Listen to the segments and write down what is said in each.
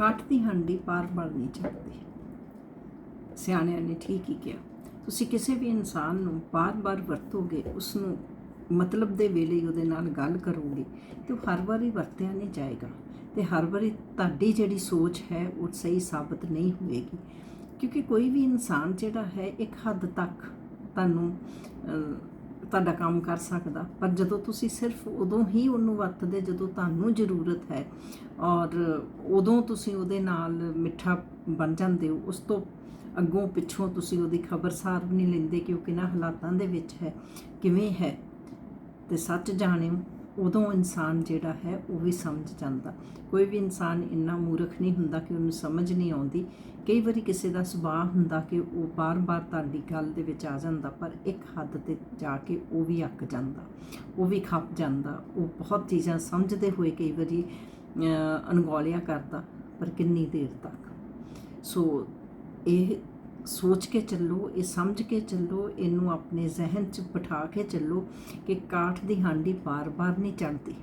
ਕਾਠ ਦੀ ਹਾਂਡੀ ਪਾਰ ਬਣ ਨਹੀਂ ਚੜਦੀ ਸਿਆਣਿਆਂ ਨੇ ਠੀਕ ਹੀ ਕਿਹਾ, ਤੁਸੀਂ ਕਿਸੇ ਵੀ ਇਨਸਾਨ ਨੂੰ ਬਾਰ-ਬਾਰ ਵਰਤੋਗੇ ਉਸ ਨੂੰ ਮਤਲਬ ਦੇ ਵੇਲੇ ਉਹਦੇ ਨਾਲ ਗੱਲ ਕਰੋਗੇ, ਤੇ ਉਹ ਹਰ ਵਾਰੀ ਵਰਤਿਆ ਨਹੀਂ ਜਾਏਗਾ। ਤੇ ਹਰ ਵਾਰੀ ਤੁਹਾਡੀ ਜਿਹੜੀ ਸੋਚ ਹੈ, ਉਹ ਸਹੀ ਸਾਬਤ ਨਹੀਂ ਹੋਏਗੀ। ਕਿਉਂਕਿ ਕੋਈ ਵੀ ਇਨਸਾਨ ਜਿਹੜਾ ਹੈ, ਇੱਕ ਹੱਦ ਤੱਕ ਤੁਹਾਨੂੰ ਤੁਹਾਡਾ ਕੰਮ ਕਰ ਸਕਦਾ। ਪਰ ਜਦੋਂ ਤੁਸੀਂ ਸਿਰਫ ਉਦੋਂ ਹੀ ਉਹਨੂੰ ਵਰਤਦੇ, ਜਦੋਂ ਤੁਹਾਨੂੰ ਜ਼ਰੂਰਤ ਹੈ ਔਰ ਉਦੋਂ ਤੁਸੀਂ ਉਹਦੇ ਨਾਲ ਮਿੱਠਾ ਬਣ ਜਾਂਦੇ ਹੋ, ਉਸ ਤੋਂ ਅੱਗੋਂ ਪਿੱਛੋਂ ਤੁਸੀਂ ਉਹਦੀ ਖਬਰਸਾਰ ਵੀ ਨਹੀਂ ਲੈਂਦੇ ਕਿ ਉਹ ਕਿਹਨਾਂ ਹਾਲਾਤਾਂ ਦੇ ਵਿੱਚ ਹੈ, ਕਿਵੇਂ ਹੈ। ਤੇ ਸੱਚ ਜਾਣਿਓ ਉਦੋਂ ਇਨਸਾਨ ਜਿਹੜਾ ਹੈ, ਉਹ ਵੀ ਸਮਝ ਜਾਂਦਾ। ਕੋਈ ਵੀ ਇਨਸਾਨ ਇੰਨਾ ਮੂਰਖ ਨਹੀਂ ਹੁੰਦਾ ਕਿ ਉਹਨੂੰ ਸਮਝ ਨਹੀਂ ਆਉਂਦੀ। ਕਈ ਵਾਰੀ ਕਿਸੇ ਦਾ ਸੁਭਾਅ ਹੁੰਦਾ ਕਿ ਉਹ ਬਾਰ-ਬਾਰ ਤੁਹਾਡੀ ਗੱਲ ਦੇ ਵਿੱਚ ਆ ਜਾਂਦਾ, ਪਰ ਇੱਕ ਹੱਦ ਤੇ ਜਾ ਕੇ ਉਹ ਵੀ ਅੱਕ ਜਾਂਦਾ, ਉਹ ਵੀ ਖੱਪ ਜਾਂਦਾ। ਉਹ ਬਹੁਤ ਚੀਜ਼ਾਂ ਸਮਝਦੇ ਹੋਏ ਕਈ ਵਾਰੀ ਅਣਗੌਲਿਆ ਕਰਦਾ, ਪਰ ਕਿੰਨੀ ਦੇਰ ਤੱਕ? ਸੋ ਇਹ ਸੋਚ ਕੇ ਚੱਲੋ, ਇਹ ਸਮਝ ਕੇ ਚੱਲੋ, ਇਹਨੂੰ ਆਪਣੇ ਜ਼ਿਹਨ 'ਚ ਬਿਠਾ ਕੇ ਚੱਲੋ ਕਿ ਕਾਠ ਦੀ ਹਾਂਡੀ ਬਾਰ-ਬਾਰ ਨਹੀਂ ਚੜਦੀ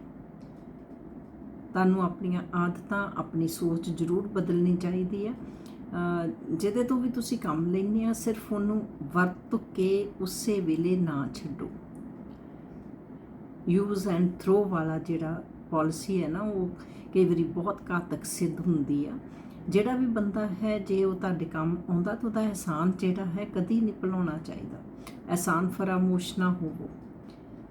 ਤੁਹਾਨੂੰ ਆਪਣੀਆਂ ਆਦਤਾਂ, ਆਪਣੀ ਸੋਚ ਜ਼ਰੂਰ ਬਦਲਣੀ ਚਾਹੀਦੀ ਹੈ। ਜਿਹਦੇ ਤੋਂ ਵੀ ਤੁਸੀਂ ਕੰਮ ਲੈਂਦੇ ਆ, ਸਿਰਫ ਉਹਨੂੰ ਵਰਤ ਕੇ ਉਸੇ ਵੇਲੇ ਨਾ ਛੱਡੋ। ਯੂਜ਼ ਐਂਡ ਥਰੋ ਵਾਲਾ ਜਿਹੜਾ ਪਾਲਿਸੀ ਹੈ ਨਾ, ਉਹ ਕਈ ਵਾਰੀ ਬਹੁਤ ਘਾਤਕ ਸਿੱਧ ਹੁੰਦੀ ਆ। ਜਿਹੜਾ ਵੀ ਬੰਦਾ ਹੈ, ਜੇ ਉਹ ਤੁਹਾਡੇ ਕੰਮ ਆਉਂਦਾ ਤਾਂ ਉਹਦਾ ਅਹਿਸਾਨ ਜਿਹੜਾ ਹੈ ਕਦੀ ਨਹੀਂ ਭੁਲਾਉਣਾ ਚਾਹੀਦਾ। ਅਹਿਸਾਨ ਫਰਾਮੋਸ਼ ਨਾ ਹੋਵੋ।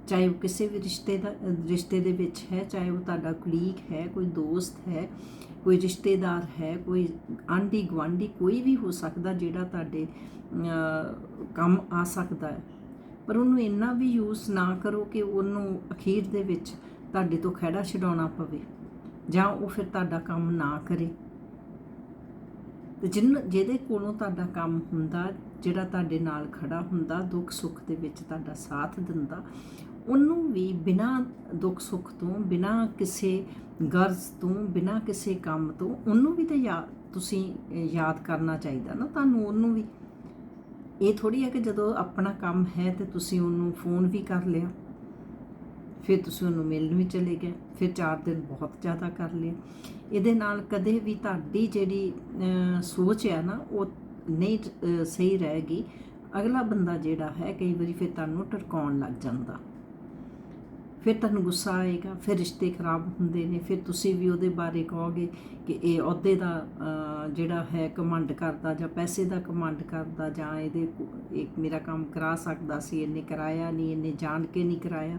ਚਾਹੇ ਉਹ ਕਿਸੇ ਵੀ ਰਿਸ਼ਤੇ ਦਾ, ਰਿਸ਼ਤੇ ਦੇ ਵਿੱਚ ਹੈ, ਚਾਹੇ ਉਹ ਤੁਹਾਡਾ ਕੁਲੀਗ ਹੈ, ਕੋਈ ਦੋਸਤ ਹੈ, ਕੋਈ ਰਿਸ਼ਤੇਦਾਰ ਹੈ, ਕੋਈ ਆਂਢੀ ਗੁਆਂਢੀ ਕੋਈ ਵੀ ਹੋ ਸਕਦਾ ਜਿਹੜਾ ਤੁਹਾਡੇ ਕੰਮ ਆ ਸਕਦਾ ਹੈ। ਪਰ ਉਹਨੂੰ ਇੰਨਾ ਵੀ ਯੂਜ਼ ਨਾ ਕਰੋ ਕਿ ਉਹਨੂੰ ਅਖੀਰ ਦੇ ਵਿੱਚ ਤੁਹਾਡੇ ਤੋਂ ਖਹਿੜਾ ਛਡਾਉਣਾ ਪਵੇ। ਜਾਂ ਉਹ ਫਿਰ ਤੁਹਾਡਾ ਕੰਮ ਨਾ ਕਰੇ। ਤੇ ਜਿਨ, ਜਿਹਦੇ ਕੋਲੋਂ ਤੁਹਾਡਾ ਕੰਮ ਹੁੰਦਾ, ਜਿਹੜਾ ਤੁਹਾਡੇ ਨਾਲ ਖੜਾ ਹੁੰਦਾ, ਦੁੱਖ ਸੁੱਖ ਦੇ ਵਿੱਚ ਤੁਹਾਡਾ ਸਾਥ ਦਿੰਦਾ, ਉਹਨੂੰ ਵੀ ਬਿਨਾਂ ਦੁੱਖ ਸੁੱਖ ਤੋਂ, ਬਿਨਾਂ ਕਿਸੇ ਗਰਜ਼ ਤੋਂ, ਬਿਨਾਂ ਕਿਸੇ ਕੰਮ ਤੋਂ, ਉਹਨੂੰ ਵੀ ਤਾਂ ਯਾਦ, ਤੁਸੀਂ ਯਾਦ ਕਰਨਾ ਚਾਹੀਦਾ ਨਾ ਤੁਹਾਨੂੰ, ਉਹਨੂੰ ਵੀ। ਇਹ ਥੋੜੀ ਹੈ ਕਿ ਜਦੋਂ ਆਪਣਾ ਕੰਮ ਹੈ ਤੇ ਤੁਸੀਂ ਉਹਨੂੰ ਫੋਨ ਵੀ ਕਰ ਲਿਆ। ਫਿਰ ਤੁਸੀਂ ਉਹਨੂੰ ਮਿਲਣ ਵੀ ਚਲੇ ਗਏ। ਫਿਰ 4 ਦਿਨ ਬਹੁਤ ਜ਼ਿਆਦਾ ਕਰ ਲਿਆ ਇਹਦੇ ਨਾਲ ਕਦੇ ਵੀ ਤੁਹਾਡੀ ਜਿਹੜੀ ਸੋਚ ਹੈ ਨਾ, ਉਹ ਨਹੀਂ ਸਹੀ ਰਹੇਗੀ। ਅਗਲਾ ਬੰਦਾ ਜਿਹੜਾ ਹੈ, ਕਈ ਵਾਰੀ ਫਿਰ ਤੁਹਾਨੂੰ ਟਰਕਾਉਣ ਲੱਗ ਜਾਂਦਾ। ਫਿਰ ਤੁਹਾਨੂੰ ਗੁੱਸਾ ਆਏਗਾ, ਫਿਰ ਰਿਸ਼ਤੇ ਖਰਾਬ ਹੁੰਦੇ ਨੇ। ਫਿਰ ਤੁਸੀਂ ਵੀ ਉਹਦੇ ਬਾਰੇ ਕਹੋਗੇ ਕਿ ਇਹ ਅਹੁਦੇ ਦਾ ਜਿਹੜਾ ਹੈ, ਕਮਾਂਡ ਕਰਦਾ ਜਾਂ ਪੈਸੇ ਦਾ ਕਮਾਂਡ ਕਰਦਾ ਜਾਂ ਇਹਦੇ ਕੋ- ਇਹ ਮੇਰਾ ਕੰਮ ਕਰਾ ਸਕਦਾ ਸੀ, ਇਹਨੇ ਕਰਾਇਆ ਨਹੀਂ, ਇਹਨੇ ਜਾਣ ਕੇ ਨਹੀਂ ਕਰਾਇਆ।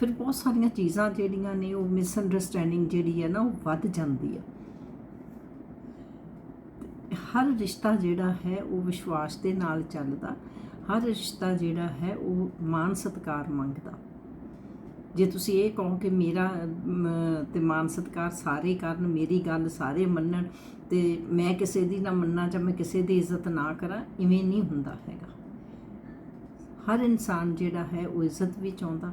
ਫਿਰ ਬਹੁਤ ਸਾਰੀਆਂ ਚੀਜ਼ਾਂ ਜਿਹੜੀਆਂ ਨੇ ਉਹ ਮਿਸਅੰਡਰਸਟੈਂਡਿੰਗ ਜਿਹੜੀ ਹੈ ਨਾ ਉਹ ਵੱਧ ਜਾਂਦੀ ਹੈ। ਹਰ ਰਿਸ਼ਤਾ ਜਿਹੜਾ ਹੈ ਉਹ ਵਿਸ਼ਵਾਸ ਦੇ ਨਾਲ ਚੱਲਦਾ ਹਰ ਰਿਸ਼ਤਾ ਜਿਹੜਾ ਹੈ ਉਹ ਮਾਨ ਸਤਿਕਾਰ ਮੰਗਦਾ। ਜੇ ਤੁਸੀਂ ਇਹ ਕਹੋ ਕਿ ਮੇਰਾ ਅਮ, ਤੇ ਮਾਨ ਸਤਿਕਾਰ ਸਾਰੇ ਕਰਨ ਮੇਰੀ ਗੱਲ ਸਾਰੇ ਮੰਨਣ ਤੇ ਮੈਂ ਕਿਸੇ ਦੀ ਨਾ ਮੰਨਾਂ ਜਾਂ ਮੈਂ ਕਿਸੇ ਦੀ ਇੱਜ਼ਤ ਨਾ ਕਰਾਂ ਇਵੇਂ ਨਹੀਂ ਹੁੰਦਾ ਹੈਗਾ। ਹਰ ਇਨਸਾਨ ਜਿਹੜਾ ਹੈ ਉਹ ਇੱਜ਼ਤ ਵੀ ਚਾਹੁੰਦਾ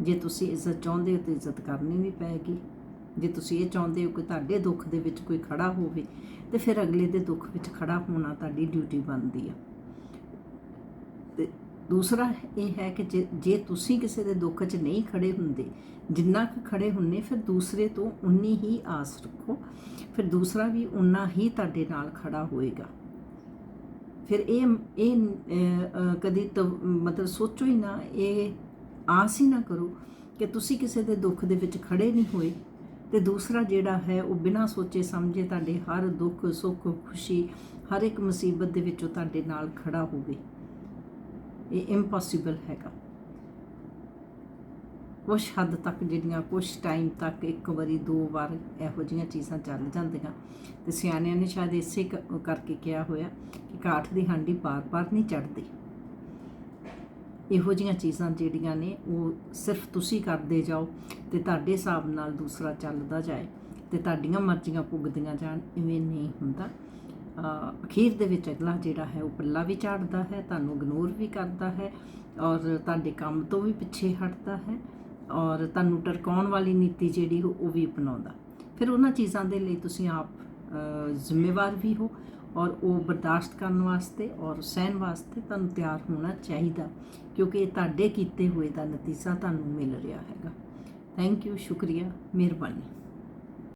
ਜੇ ਤੁਸੀਂ ਇੱਜ਼ਤ ਚਾਹੁੰਦੇ ਹੋ ਤਾਂ ਇੱਜ਼ਤ ਕਰਨੀ ਵੀ ਪਏਗੀ ਜੇ ਤੁਸੀਂ ਇਹ ਚਾਹੁੰਦੇ ਹੋ ਕਿ ਤੁਹਾਡੇ ਦੁੱਖ ਦੇ ਵਿੱਚ ਕੋਈ ਖੜਾ ਹੋਵੇ ਤੇ ਫਿਰ ਅਗਲੇ ਦੇ ਦੁੱਖ ਵਿੱਚ ਖੜਾ ਹੋਣਾ ਤੁਹਾਡੀ ਡਿਊਟੀ ਬਣਦੀ ਆ। ਤੇ ਦੂਸਰਾ ਇਹ ਹੈ ਕਿ ਜੇ ਜੇ ਤੁਸੀਂ ਕਿਸੇ ਦੇ ਦੁੱਖ 'ਚ ਨਹੀਂ ਖੜੇ ਹੁੰਦੇ ਜਿੰਨਾ ਕੁ ਖੜੇ ਹੁੰਨੇ ਫਿਰ ਦੂਸਰੇ ਤੋਂ ਉਨੀ ਹੀ ਆਸ ਰੱਖੋ। ਫਿਰ ਦੂਸਰਾ ਵੀ ਉਨਾ ਹੀ ਤੁਹਾਡੇ ਨਾਲ ਖੜਾ ਹੋਏਗਾ। ਫਿਰ ਇਹ ਇਹ ਅਹ, ਅਹ, ਕਦੀ ਮਤਲਬ ਸੋਚੋ ਹੀ ਨਾ ਇਹ ਆਸ ਹੀ ਨਾ ਕਰੋ ਕਿ ਤੁਸੀਂ ਕਿਸੇ ਦੇ ਦੁੱਖ ਦੇ ਵਿੱਚ ਖੜੇ ਨਹੀਂ ਹੋਏ ਤੇ ਦੂਸਰਾ ਜਿਹੜਾ ਹੈ, ਉਹ ਬਿਨਾਂ ਸੋਚੇ ਸਮਝੇ ਤੁਹਾਡੇ ਹਰ ਦੁੱਖ, ਸੁੱਖ, ਖੁਸ਼ੀ, ਹਰ ਇੱਕ ਮੁਸੀਬਤ ਦੇ ਵਿੱਚ ਉਹ ਤੁਹਾਡੇ ਨਾਲ ਖੜਾ ਹੋਵੇ। ਇਹ ਇੰਪੋਸੀਬਲ ਹੈਗਾ। ਕੁਛ ਹੱਦ ਤੱਕ ਜਿਹੜੀਆਂ, ਕੁਛ ਟਾਈਮ ਤੱਕ ਇੱਕ ਵਾਰੀ, ਦੋ ਵਾਰ ਇਹੋ ਜਿਹੀਆਂ ਚੀਜ਼ਾਂ ਚੱਲ ਜਾਂਦੀਆਂ। ਤੇ ਸਿਆਣਿਆਂ ਨੇ ਸ਼ਾਇਦ ਇਸੇ ਕ- ਕਰਕੇ ਕਿਹਾ ਹੋਇਆ ਕਿ ਕਾਠ ਦੀ ਹਾਂਡੀ ਬਾਰ-ਬਾਰ ਨਹੀਂ ਚੜਦੀ ਇਹੋ ਜਿਹੀਆਂ ਚੀਜ਼ਾਂ ਜਿਹੜੀਆਂ ਨੇ ਉਹ ਸਿਰਫ ਤੁਸੀਂ ਕਰਦੇ ਜਾਓ ਤੇ ਤੁਹਾਡੇ ਹਿਸਾਬ ਨਾਲ ਦੂਸਰਾ ਚੱਲਦਾ ਜਾਏ ਤੇ ਤੁਹਾਡੀਆਂ ਮਰਜ਼ੀਆਂ ਪੁੱਗਦੀਆਂ ਜਾਣ, ਇਵੇਂ ਨਹੀਂ ਹੁੰਦਾ। ਅਖੀਰ ਦੇ ਵਿੱਚ ਅਗਲਾ ਜਿਹੜਾ ਹੈ ਉਹ ਪੱਲਾ ਵੀ ਝਾੜਦਾ ਹੈ, ਤੁਹਾਨੂੰ ਇਗਨੋਰ ਵੀ ਕਰਦਾ ਹੈ ਔਰ ਤੁਹਾਡੇ ਕੰਮ ਤੋਂ ਵੀ ਪਿੱਛੇ ਹਟਦਾ ਹੈ ਔਰ ਤੁਹਾਨੂੰ ਟਰਕਾਉਣ ਵਾਲੀ ਨੀਤੀ ਜਿਹੜੀ ਉਹ ਵੀ ਅਪਣਾਉਂਦਾ। ਫਿਰ ਉਹਨਾਂ ਚੀਜ਼ਾਂ ਦੇ ਲਈ ਤੁਸੀਂ ਆਪ ਜ਼ਿੰਮੇਵਾਰ ਵੀ ਹੋ ਔਰ ਉਹ ਬਰਦਾਸ਼ਤ ਕਰਨ ਵਾਸਤੇ ਔਰ ਸਹਿਣ ਵਾਸਤੇ ਤੁਹਾਨੂੰ ਤਿਆਰ ਹੋਣਾ ਚਾਹੀਦਾ, ਕਿਉਂਕਿ ਇਹ ਤੁਹਾਡੇ ਕੀਤੇ ਹੋਏ ਦਾ ਨਤੀਜਾ ਤੁਹਾਨੂੰ ਮਿਲ ਰਿਹਾ ਹੈਗਾ। ਥੈਂਕ ਯੂ ਸ਼ੁਕਰੀਆ, ਮਿਹਰਬਾਨੀ।